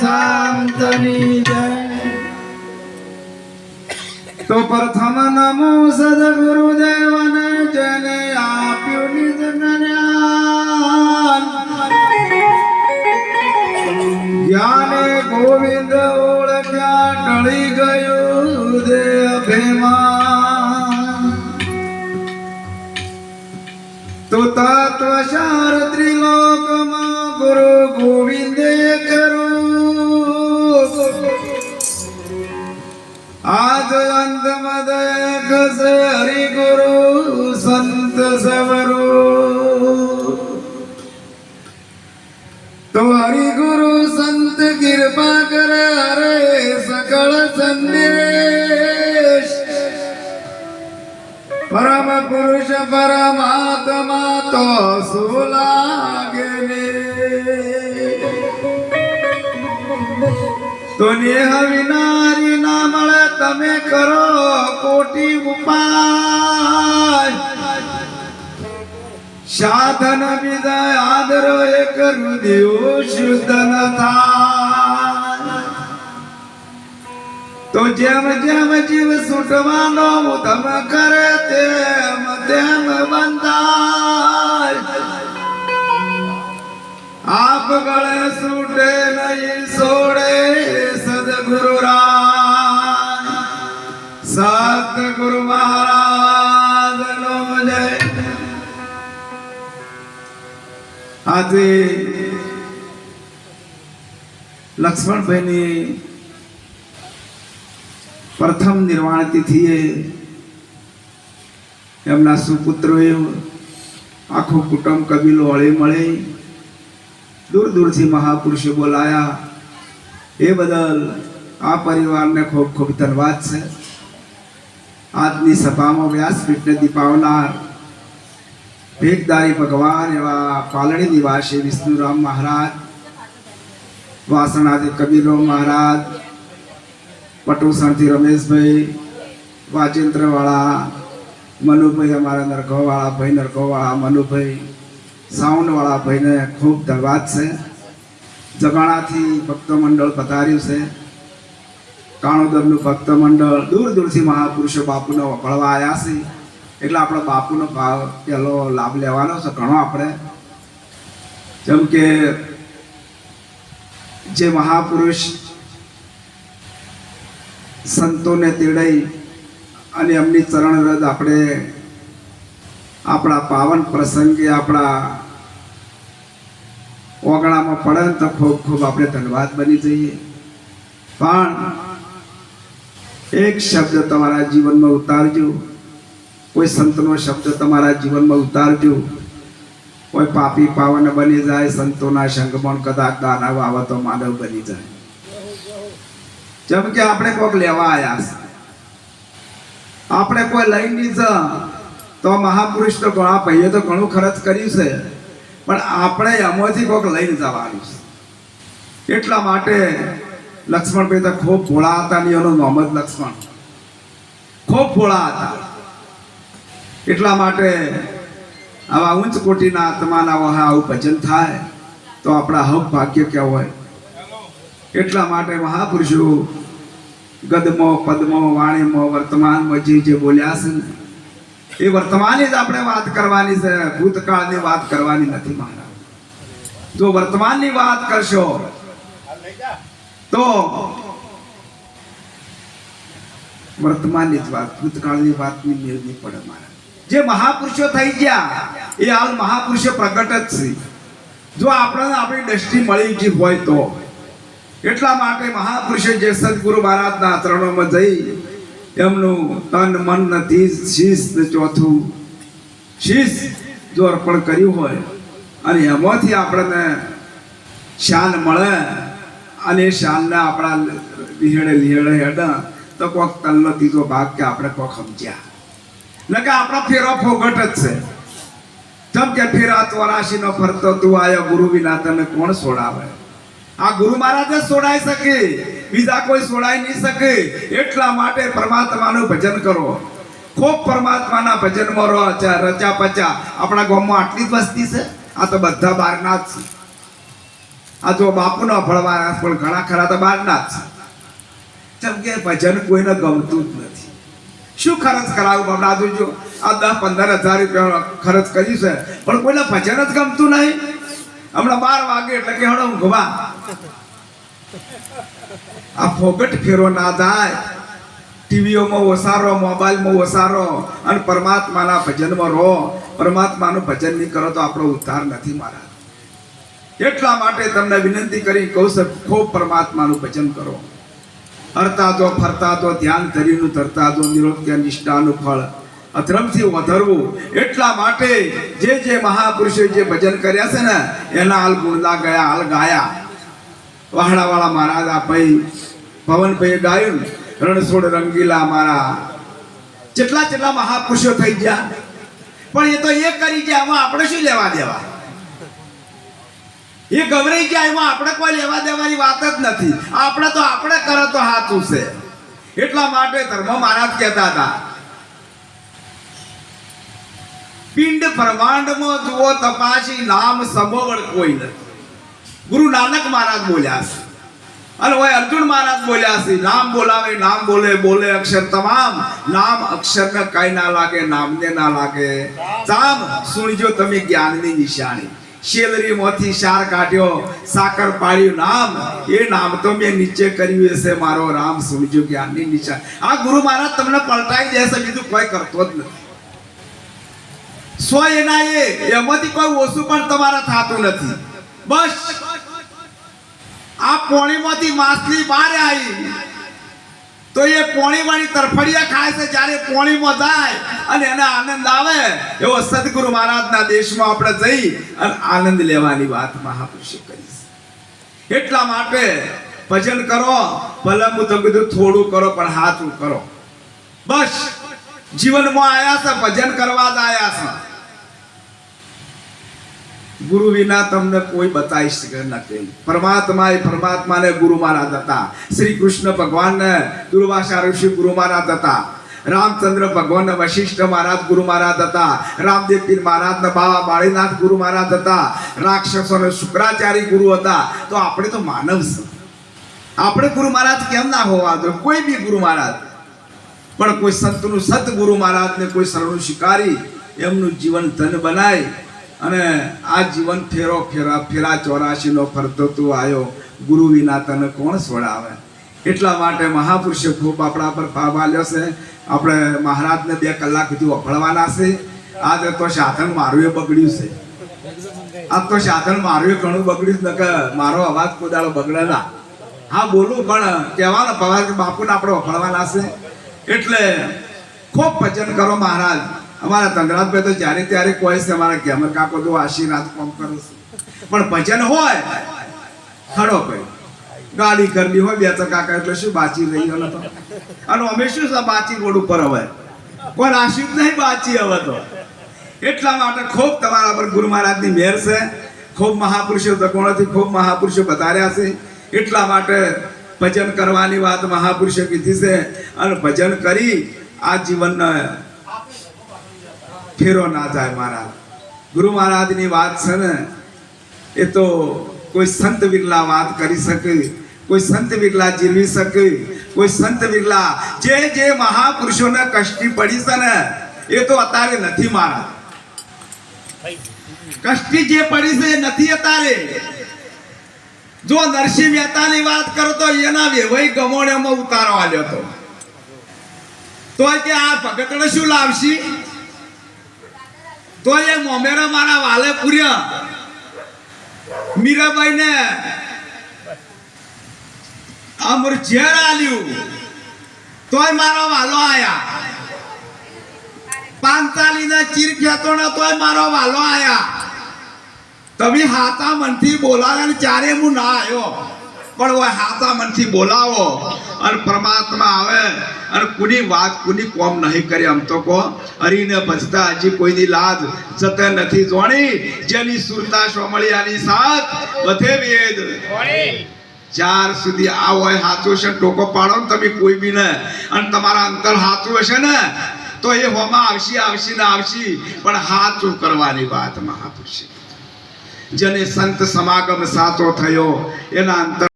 શાંતની જય. તો પ્રથમ નમો સદગુરુદેવને જેને આપ્યું નિજ જ્ઞાન. જ્ઞાને ગોવિંદ ઓળખ્યા, ટળી ગયું દેહ અભિમાન તો તત્વસાર ત્રિલોકમાં ગુરુ ગોવિંદે મદય ખસે હરિ ગુરુ સંત સવરો તો હરિ ગુરુ સંત કૃપા કરે હરે સકળ સંદેશ પરમ પુરુષ પરમાત્મા તો સુલાગે ને તો નેહ વિનારી તમે કરો કોટી ઉપાય. સાધન વિદય આદરો એક હૃદયો શુદ્ધ ન તો જેમ જેમ જીવ સુટવાનો તમ કરે તેમ તેમ બંધાય. આપ ગળે સુટે નહીં છોડે સદગુરુ રામ આજે લક્ષ્મણભાઈની પ્રથમ નિર્વાણ તિથિએ એમના સુપુત્રોએ આખું કુટુંબ કબીલો હળી મળી દૂર દૂરથી મહાપુરુષો બોલાયા. એ બદલ આ પરિવારને ખૂબ ખૂબ ધન્યવાદ છે. આજની સભામાં વ્યાસપીઠને દીપાવનાર ભેગદારી ભગવાન એવા પાલણી નિવાસી વિષ્ણુરામ મહારાજ વાસણાથી કબીરરામ મહારાજ, પટુસણથી રમેશભાઈ, વાજેન્દ્રવાળા, મનુભાઈ અમારા નરગોવાળા ભાઈ નરગોવાળા મનુભાઈ સાઉન્ડવાળા ભાઈને ખૂબ ધન્યવાદ છે. જગાણાથી ભક્ત મંડળ પધાર્યું છે. કાણોદરનું ભક્ત મંડળ દૂર દૂરથી મહાપુરુષો બાપુને વખળવા આવ્યા છે. એટલે આપણે બાપુનો ભાવ પહેલો લાભ લેવાનો છે, ઘણો આપણે. જેમ કે જે મહાપુરુષ સંતોને તેડાઈ અને એમની ચરણરદ આપણે આપણા પાવન પ્રસંગે આપણા ઓગણામાં પડે ને તો ખૂબ ખૂબ આપણે ધન્યવાદ બની જઈએ. પણ એક શબ્દ તમારા જીવનમાં ઉતારજો. કોઈ સંતનો શબ્દ તમારા જીવનમાં ઉતારજો. કોઈ પાપી પાવન બની જાય, સંતોના સંગમણ કદાચ દાનવ આવે માનવ બની જાય. જેમ કે આપણે કોઈક લેવા આવ્યા છે. આપણે કોઈ લઈ નહીં જ, તો મહાપુરુષ તો ઘણા ભાઈએ તો ઘણું ખર્ચ કર્યું છે. પણ આપણે એમાંથી કોઈક લઈને જવાનું છે. એટલા માટે લક્ષ્મણભાઈ તો ખૂબ ભોળા હતા ને એનું નામ જ લક્ષ્મણ. ખૂબ ભોળા હતા. એટલા માટે આવા ઉચ્ચ કોટીના આત્માના વહા આવું ભજન થાય તો આપણા હક ભાગ્ય કહેવાય એટલા માટે મહાપુરુષો ગદમો, પદમો, વાણીમો, વર્તમાનમાં જે જે બોલ્યા છે ને, એ વર્તમાનની જ આપણે વાત કરવાની છે. ભૂતકાળની વાત કરવાની નથી મહારાજ. જો વર્તમાનની વાત કરશો, તો વર્તમાનની જ વાત, ભૂતકાળની વાતની મેળ નહીં પડે મારા જે મહાપુરુષો થઈ ગયા, એ હાલ મહાપુરુષો પ્રગટ જ છે. જો આપણને આપણી દ્રષ્ટિ મળી ગઈ હોય તો. એટલા માટે મહાપુરુષે જે સદગુરુ મહારાજના ચરણોમાં જઈ, એમનું તન, મન નથી શીશ ચોથું શીશ જો અર્પણ કર્યું હોય, અને એમાંથી આપણને શાન મળે, અને એ શાનને આપણા લીહેડે લીહેડે હેડે, તો કોઈક તલનો ત્રીજો ભાગ કે આપણે કોઈક સમજ્યા. કે આપણા ફેરો ફોગટ જ છે. જેમ કે ફેરા ચોરાશી નો ફરતો તું આયો ગુરુ વિના તમે કોણ છોડાવે આ ગુરુ મહારાજ જ છોડાઈ શકે, બીજા કોઈ છોડાઈ નહીં શકે. એટલા માટે પરમાત્માનું ભજન કરો. ખૂબ પરમાત્માના ભજનમાં રહો રચા પચા. આપણા ગામમાં આટલી જ વસ્તી છે? આ તો બધા બારના જ છે. આ જો બાપુના ફળવાના પણ ઘણા ખરા તો બારના જ છે. જેમ કે ભજન કોઈને ગમતું જ નથી. શું ખર્ચ કરાવું? બાપડા જોજો, આ દસ પંદર હજાર રૂપિયા ખર્ચ કર્યું છે. પણ કોઈને ભજન જ ગમતું નહીં. હમણાં બાર વાગે એટલે કે હું ઊંઘવા આ ફોગટ ફેરો ના જાય. ટીવીઓમાં ઓસારો, મોબાઈલમાં ઓસારો. અને પરમાત્માના ભજનમાં રહો. પરમાત્માનું ભજન નહીં કરો તો આપણો ઉદ્ધાર નથી મારા. એટલા માટે તમને વિનંતી કરી, કહું છું ખૂબ પરમાત્માનું ભજન કરો. હરતા તો ફરતા તો ધ્યાન ધરીનું ધરતા તો નિરોગ્ય, નિષ્ઠાનું ફળ. અધર્મથી વધારવું. એટલા માટે જે જે મહાપુરુષે જે ભજન કર્યા છે ને, એના હાલ ગુણદા ગયા, હાલ ગાયા. વાહડાવાળા મહારાજ ભાઈ, પવનભાઈએ ગાયું રણછોડ, રંગીલા મારા. જેટલા જેટલા મહાપુરુષો થઈ ગયા. પણ એ તો એ કરી ગયા આપણે શું લેવા દેવા? એ ગભરાઈ જાય એમાં આપણે કોઈ લેવા દેવાની વાત જ નથી. આપણે તો આપણે કરે તો સાચું છે. એટલા માટે ધર્મ મહારાજ કહેતા હતા, પિંડ બ્રહ્માંડમાં જુઓ તપાસી નામ સમોવડ કોઈ નથી. ગુરુ નાનક મહારાજ બોલ્યા છે. અને હોય અર્જુન મહારાજ બોલ્યા છે, નામ બોલાવે, નામ બોલે બોલે અક્ષર તમામ. નામ અક્ષર ને કઈ ના લાગે, નામને ના લાગે. જામ સુણજો તમે જ્ઞાનની નિશાની. શેલરી માંથી શાર કાઢ્યો, સાકર પાડ્યું. નામ, એ નામ તો મેં નીચે કર્યું હશે. મારો રામ સમજુ જ્ઞાનની નિશાન. આ ગુરુ મહારાજ તમને પલટાઈ દેશે, બીજું કોઈ કરતો જ નથી. સ્વ એના એ, એમાંથી કોઈ ઓછું પણ તમારા થતું નથી. બસ. આ પોણીમાંથી માછલી બહાર આવી. તો એ પોણીવાળી તરફડિયા ખાય છે જ્યારે પોણીમાં જાય અને એને આનંદ આવે, એવો સદગુરુ મહારાજના દેશમાં આપણે જઈ અને આનંદ લેવાની વાત મહાપુરુષે કરી એટલા માટે ભજન કરો ભલે હું તો કીધું થોડું કરો, પણ હાથું કરો. બસ, જીવનમાં આયા છે, ભજન કરવા જ આયા છે. ગુરુ વિના તમને કોઈ બતાવી શકે નથી. પરમાત્મા એ પરમાત્માને ગુરુ મહારાજ હતા. શ્રી કૃષ્ણ ભગવાનને દુર્વાસા ઋષિ ગુરુ મહારાજ હતા. રામચંદ્ર ભગવાન વશિષ્ઠ મહારાજ ગુરુ મહારાજ હતા. રામદેવ પીર મહારાજ બાબા બાળીનાથ ગુરુ મહારાજ હતા. રાક્ષસોને શુક્રાચાર્ય ગુરુ હતા. તો આપણે તો માનવ છે આપણે ગુરુ મહારાજ કેમ ના હોવા જોઈએ? કોઈ બી ગુરુ મહારાજ. પણ કોઈ સંતનું સત ગુરુ મહારાજને કોઈ શરણું શિકારી એમનું જીવન ધન બનાય અને આ જીવન ફેરો ફેરા ફેરા ચોરાશીનો ફરતો તું આવ્યો ગુરુ વિના તને કોણ છોડાવે એટલા માટે મહાપુરુષે ખૂબ આપણા પર ભાવ આલ્યો છે. આપણે મહારાજને બે કલાક સુધી વફળવાના છે. આજે તો સાધન મારું એ બગડ્યું છે. આ તો સાધન મારું ઘણું બગડ્યું નકર મારો અવાજ કોદાળો બગડેલા. હા, બોલું, પણ કહેવાનો પવાર કે બાપુને આપણે વફળવાના છે. એટલે ખૂબ ભજન કરો મહારાજ. અમારા તંગરાજભાઈ તો જ્યારે ત્યારે કોઈ છે, અમારા ગેમર કાકો તો આશીર્વાદ કોમ કરું છું. પણ ભજન હોય, ખડો ભાઈ ગાડી કરવી હોય, બે તો કાકા એટલે શું બાચી રહી હોય તો? અને અમે શું છે, બાચી રોડ ઉપર હવે? કોઈ આશીર્વ નહીં બાચી હવે તો. એટલા માટે ખૂબ તમારા પર ગુરુ મહારાજની મેર છે. ખૂબ મહાપુરુષો દકોણોથી ખૂબ મહાપુરુષો બતાર્યા છે. એટલા માટે ભજન કરવાની વાત મહાપુરુષે કીધી છે. અને ભજન કરી આ જીવનને ફેરો ના જાય મહારાજ. ગુરુ મહારાજની વાત છે ને, એ તો કોઈ સંત બિરલા વાત કરી શકે, કોઈ સંત બિરલા જીરવી શકે, કોઈ સંત બિરલા જે જે મહાપુરુષોને કષ્ટી પડી છે ને, એ તો અત્યારે નથી મારા કષ્ટી જે પડી છે એ નથી અત્યારે. જો નરસિંહ મહેતાની વાત કરો તો એના વેવાઈ ગમોણેમાં ઉતારો આલ્યો તો. તો કે આ ભગતને શું લાવશી? તો એ મોમેરા મારા વાલે પૂર્યા. મીરાબાઈ ને અમર ઝેર આલ્યું. તોય મારો વાલો આયા. પાંતાલી ના ચીર ખેતો ને તોય મારો વાલો આયા. તમે હાથા મનથી બોલાવ્યા ચારે હું ના આવ્યો. પણ હાથા મનથી બોલાવો. અને પરમાત્મા આવે. અને કુની વાત, કુની કોમ નહીં કરી આમ તો કહો. હરીને ભજતા હજી કોઈની લાજ જતે નથી જોણી. જેની સુરતા સોમળિયાની સાથ બધે વેદ ચાર સુધી આ હોય સાચું છે ટોકો પાડો ને તમે કોઈ બી ને. અને તમારા અંતર સાચું હશે ને, તો એ હોમાં આવશે આવશે ને આવશે. પણ હાચું કરવાની વાતમાં હાથું છે. જેને સંત સમાગમ સાચો થયો, એના અંતર